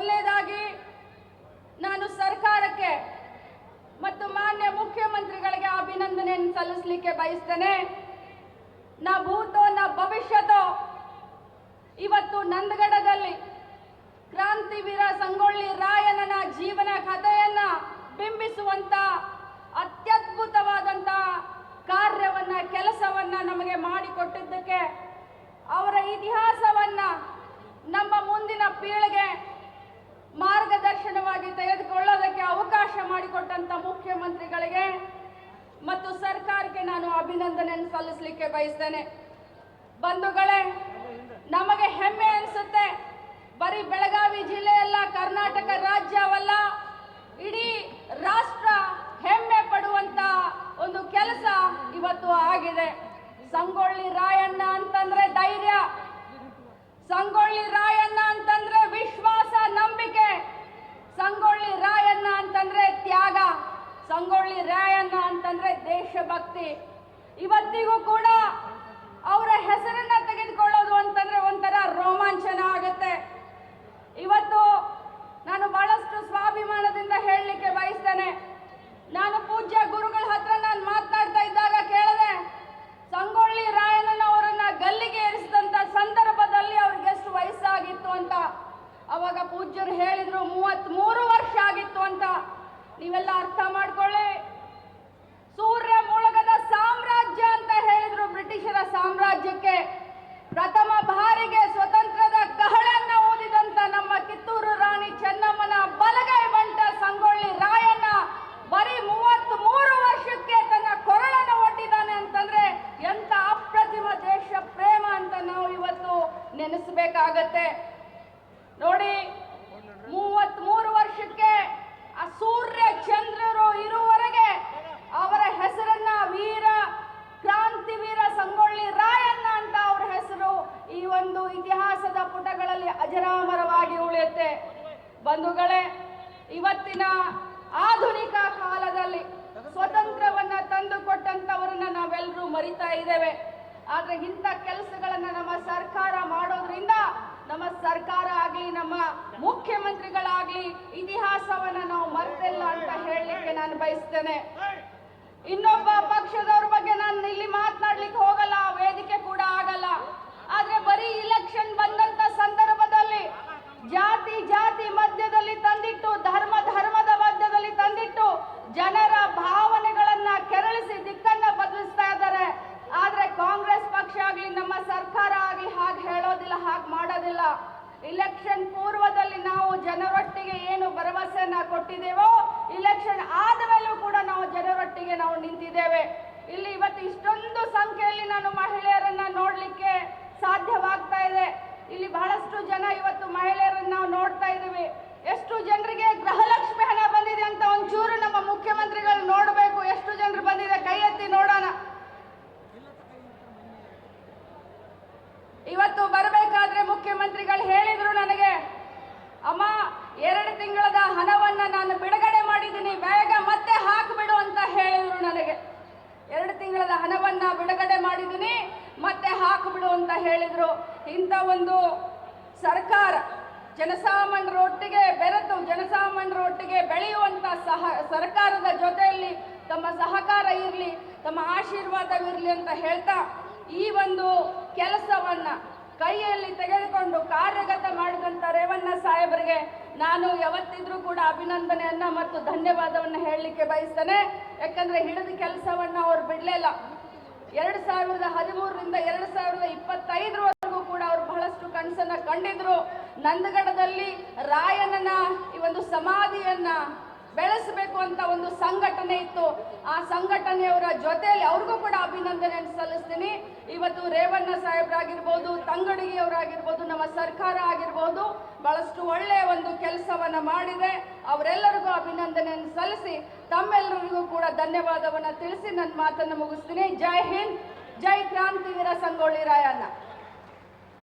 ಮೊದಲನೇದಾಗಿ ನಾನು ಸರ್ಕಾರಕ್ಕೆ ಮತ್ತು ಮಾನ್ಯ ಮುಖ್ಯಮಂತ್ರಿಗಳಿಗೆ ಅಭಿನಂದನೆಯನ್ನು ಸಲ್ಲಿಸಲಿಕ್ಕೆ ಬಯಸ್ತೇನೆ. ನಾ ಭೂತೋ, ನಾ ಭವಿಷ್ಯತೋ ಇವತ್ತು ನಂದಗಡದಲ್ಲಿ ಕ್ರಾಂತಿವೀರ ಸಂಗೊಳ್ಳಿ ರಾಯಣ್ಣನ ಜೀವನ ಕಥೆಯನ್ನ ಬಿಂಬಿಸುವಂತ ಅತ್ಯದ್ಭುತವಾದಂತ ಕಾರ್ಯವನ್ನ, ಕೆಲಸವನ್ನ ನಮಗೆ ಮಾಡಿಕೊಟ್ಟಿದ್ದಕ್ಕೆ ಅವರ ಇತಿಹಾಸವನ್ನ ನಮ್ಮ ಮುಂದಿನ ಪೀಳಿಗೆ ಮಾರ್ಗದರ್ಶನವಾಗಿ ತೆಗೆದುಕೊಳ್ಳೋದಕ್ಕೆ ಅವಕಾಶ ಮಾಡಿಕೊಟ್ಟಂತ ಮುಖ್ಯಮಂತ್ರಿಗಳಿಗೆ ಮತ್ತು ಸರ್ಕಾರಕ್ಕೆ ನಾನು ಅಭಿನಂದನೆಯನ್ನು ಸಲ್ಲಿಸಲಿಕ್ಕೆ ಬಯಸ್ತೇನೆ. ಬಂಧುಗಳೇ, ನಮಗೆ ಹೆಮ್ಮೆ ಅನಿಸುತ್ತೆ. ಬರೀ ಬೆಳಗಾವಿ ಜಿಲ್ಲೆಯಲ್ಲ, ಕರ್ನಾಟಕ ರಾಜ್ಯವಲ್ಲ, ಇಡೀ ರಾಷ್ಟ್ರ ಹೆಮ್ಮೆ ಪಡುವಂತ ಒಂದು ಕೆಲಸ ಇವತ್ತು ಆಗಿದೆ. ಸಂಗೊಳ್ಳಿ ರಾಯಣ್ಣ ಅಂತಂದ್ರೆ ಧೈರ್ಯ. ಸಂಗೊಳ್ಳಿ ರಾಯಣ್ಣ ಅಂತಂದ್ರೆ ವಿಶ್ವಾಸ, ನಂಬಿಕೆ ಸಂಗೊಳ್ಳಿ ರಾಯಣ್ಣ ಅಂತಂದ್ರೆ ತ್ಯಾಗ ಸಂಗೊಳ್ಳಿ ರಾಯಣ್ಣ ಅಂತಂದ್ರೆ ದೇಶಭಕ್ತಿ. ಇವತ್ತಿಗೂ ಕೂಡ ಅವರ ಹೆಸರನ್ನ ತೆಗೆದುಕೊಳ್ಳೋದು ಅಂತಂದ್ರೆ ಒಂಥರ ರೋಮಾಂಚನ ಆಗುತ್ತೆ. ಇವತ್ತು ನಾನು ಬಹಳಷ್ಟು ಸ್ವಾಭಿಮಾನದಿಂದ ಹೇಳಲಿಕ್ಕೆ ಬಯಸ್ತೇನೆ. ನಾನು ಪೂಜ್ಯ ಗುರುಗಳ ಹತ್ರ ನಾನು ಮಾತನಾಡ್ತಾ ಇದ್ದಾಗ ಕೇಳಿದೆ, ಸಂಗೊಳ್ಳಿ ರಾಯಣ್ಣನ ಅವರನ್ನ ಗಲ್ಲಿಗೆ ಏರಿಸಿದಂತ ಸಂದರ್ಭದಲ್ಲಿ ಅವ್ರಿಗೆ ಎಷ್ಟು ವಯಸ್ಸಾಗಿತ್ತು ಅಂತ. ಅವಾಗ ಪೂಜ್ಯರು ಹೇಳಿದ್ರು ಮೂವತ್ತ್ ಮೂರು ವರ್ಷ ಆಗಿತ್ತು ಅಂತ. ನೀವೆಲ್ಲ ಅರ್ಥ ಮಾಡ್ಕೊಳ್ಳಿ ಸೂರ್ಯ ಮುಳುಗದ ಸಾಮ್ರಾಜ್ಯ ಅಂತ ಹೇಳಿದ್ರು ಬ್ರಿಟಿಷರ ಸಾಮ್ರಾಜ್ಯಕ್ಕೆ ಪ್ರಥಮ ಬಾರಿಗೆ ಸ್ವತಂತ್ರದ ಕಹಳನ್ನ ಊದಿದಂತ ನಮ್ಮ ಕಿತ್ತೂರು ರಾಣಿ ಚೆನ್ನಮ್ಮನ ಬಲಗೈ ಬಂಟ ಸಂಗೊಳ್ಳಿ ರಾಯಣ್ಣ ಬರೀ ಮೂವತ್ತ್ ಮೂರು ವರ್ಷಕ್ಕೆ ತನ್ನ ಕೊರಳನ್ನು ಒಡ್ಡಿದ್ದಾನೆ ಅಂತಂದ್ರೆ ಎಂತ ಅಪ್ರತಿಮ ದೇಶ ಪ್ರೇಮ ಅಂತ ನಾವು ಇವತ್ತು ನೆನೆಸಬೇಕಾಗತ್ತೆ ನೋಡಿ ಮೂವತ್ತ್ ಮೂರು ವರ್ಷಕ್ಕೆ ಆ ಸೂರ್ಯ ಚಂದ್ರರು ಇರುವವರೆಗೆ ಅವರ ಹೆಸರನ್ನ ವೀರ, ಕ್ರಾಂತಿವೀರ ಸಂಗೊಳ್ಳಿ ರಾಯಣ್ಣ ಅಂತ ಅವರ ಹೆಸರು ಈ ಒಂದು ಇತಿಹಾಸದ ಪುಟಗಳಲ್ಲಿ ಅಜರಾಮರವಾಗಿ ಉಳಿಯುತ್ತೆ. ಬಂಧುಗಳೇ, ಇವತ್ತಿನ ಆಧುನಿಕ ಕಾಲದಲ್ಲಿ ಸ್ವತಂತ್ರವನ್ನ ತಂದುಕೊಟ್ಟಂತವರನ್ನ ನಾವೆಲ್ಲರೂ ಮರಿತಾ ಇದ್ದೇವೆ. ಆದ್ರೆ ಇಂಥ ಕೆಲಸಗಳನ್ನ ನಮ್ಮ ಸರ್ಕಾರ ಮಾಡೋದ್ರಿಂದ ನಮ್ಮ ಸರ್ಕಾರ ಆಗ್ಲಿ ನಮ್ಮ ಮುಖ್ಯಮಂತ್ರಿಗಳಾಗ್ಲಿ ಇತಿಹಾಸವನ್ನ ನಾವು ಮರ್ತಿಲ್ಲ ಅಂತ ಹೇಳಲಿಕ್ಕೆ ನಾನು ಬಯಸ್ತೇನೆ. ಇನ್ನೊಬ್ಬ ಪಕ್ಷದವ್ರ ಬಗ್ಗೆ ನಾನು ಇಲ್ಲಿ ಮಾತನಾಡ್ಲಿಕ್ಕೆ ಇಲೆಕ್ಷನ್ ಪೂರ್ವದಲ್ಲಿ ನಾವು ಜನರೊಟ್ಟಿಗೆ ಏನು ಭರವಸೆಯನ್ನ ಕೊಟ್ಟಿದ್ದೇವೋ ಇಲೆಕ್ಷನ್ ಆದ ಕೂಡ ನಾವು ಜನರೊಟ್ಟಿಗೆ ನಾವು ನಿಂತಿದ್ದೇವೆ. ಇಲ್ಲಿ ಇವತ್ತು ಇಷ್ಟೊಂದು ಸಂಖ್ಯೆಯಲ್ಲಿ ನಾನು ಮಹಿಳೆಯರನ್ನ ನೋಡ್ಲಿಕ್ಕೆ ಸಾಧ್ಯವಾಗ್ತಾ ಇದೆ. ಇಲ್ಲಿ ಬಹಳಷ್ಟು ಜನ ಇವತ್ತು ಮಹಿಳೆಯರನ್ನ ನಾವು ನೋಡ್ತಾ ಇದ್ದೀವಿ ಎಷ್ಟು ಜನರಿಗೆ ಗೃಹಲಕ್ಷ್ಮಿ ಹಣ ಬಂದಿದೆ ಅಂತ ಒಂಚೂರು ನಮ್ಮ ಮುಖ್ಯಮಂತ್ರಿಗಳು ನೋಡಬೇಕು ಎಷ್ಟು ಜನರು ಬಂದಿದೆ ಕೈ ಎತ್ತಿ ನೋಡೋಣ ಇವತ್ತು ಬರಬೇಕಾದ್ರೆ ಮುಖ್ಯಮಂತ್ರಿಗಳು ಹೇಳಿದ್ರು ನನಗೆ ಅಮ್ಮ ಎರಡು ತಿಂಗಳದ ಹಣವನ್ನ ನಾನು ಬಿಡುಗಡೆ ಮಾಡಿದ್ದೀನಿ, ಬೇಗ ಮತ್ತೆ ಹಾಕಿಬಿಡು ಅಂತ ಹೇಳಿದ್ರು ನನಗೆ. ಎರಡು ತಿಂಗಳದ ಹಣವನ್ನ ಬಿಡುಗಡೆ ಮಾಡಿದ್ದೀನಿ, ಮತ್ತೆ ಹಾಕಿಬಿಡು ಅಂತ ಹೇಳಿದ್ರು. ಇಂಥ ಒಂದು ಸರ್ಕಾರ ಜನಸಾಮಾನ್ಯರ ಒಟ್ಟಿಗೆ ಬೆರೆತು, ಜನಸಾಮಾನ್ಯರ ಒಟ್ಟಿಗೆ ಬೆಳೆಯುವಂತ ಸಹ, ಸರ್ಕಾರದ ಜೊತೆಯಲ್ಲಿ ತಮ್ಮ ಸಹಕಾರ ಇರಲಿ, ತಮ್ಮ ಆಶೀರ್ವಾದವಿರಲಿ ಅಂತ ಹೇಳ್ತಾ ಈ ಒಂದು ಕೆಲಸವನ್ನ ಕೈಯಲ್ಲಿ ತೆಗೆದುಕೊಂಡು ನಾನು ಯಾವತ್ತಿದ್ರೂ ಕೂಡ ಅಭಿನಂದನೆಯನ್ನ ಮತ್ತು ಧನ್ಯವಾದವನ್ನ ಹೇಳಲಿಕ್ಕೆ ಬಯಸ್ತೇನೆ. ಯಾಕಂದ್ರೆ ಹಿಡಿದ ಕೆಲಸವನ್ನ ಅವ್ರು ಬಿಡ್ಲಿಲ್ಲ ಎರಡು ಸಾವಿರದ ಹದಿಮೂರರಿಂದ ಎರಡು ಸಾವಿರದ ಇಪ್ಪತ್ತೈದರವರೆಗೂ ಕೂಡ ಅವರು ಬಹಳಷ್ಟು ಕನಸನ್ನ ಕಂಡಿದ್ರು. ನಂದಗಡದಲ್ಲಿ ರಾಯಣ್ಣನ ಈ ಒಂದು ಸಮಾಧಿಯನ್ನ ಬೆಳೆಸಬೇಕು ಅಂತ ಒಂದು ಸಂಘಟನೆ ಇತ್ತು. ಆ ಸಂಘಟನೆಯವರ ಜೊತೆಯಲ್ಲಿ ಅವ್ರಿಗೂ ಕೂಡ ಅಭಿನಂದನೆ ಸಲ್ಲಿಸ್ತೀನಿ. ಇವತ್ತು ರೇವಣ್ಣ ಸಾಹೇಬ್ರಾಗಿರ್ಬೋದು, ತಂಗಡಿಗೆಯವರಾಗಿರ್ಬೋದು, ನಮ್ಮ ಸರ್ಕಾರ ಆಗಿರ್ಬೋದು, ಬಹಳಷ್ಟು ಒಳ್ಳೆಯ ಒಂದು ಕೆಲಸವನ್ನ ಮಾಡಿದೆ. ಅವರೆಲ್ಲರಿಗೂ ಅಭಿನಂದನೆಯನ್ನು ಸಲ್ಲಿಸಿ, ತಮ್ಮೆಲ್ಲರಿಗೂ ಕೂಡ ಧನ್ಯವಾದವನ್ನು ತಿಳಿಸಿ ನನ್ನ ಮಾತನ್ನು ಮುಗಿಸ್ತೀನಿ. ಜೈ ಹಿಂದ್, ಜೈ ಕ್ರಾಂತಿವೀರ ಸಂಗೊಳ್ಳಿ ರಾಯಣ್ಣ.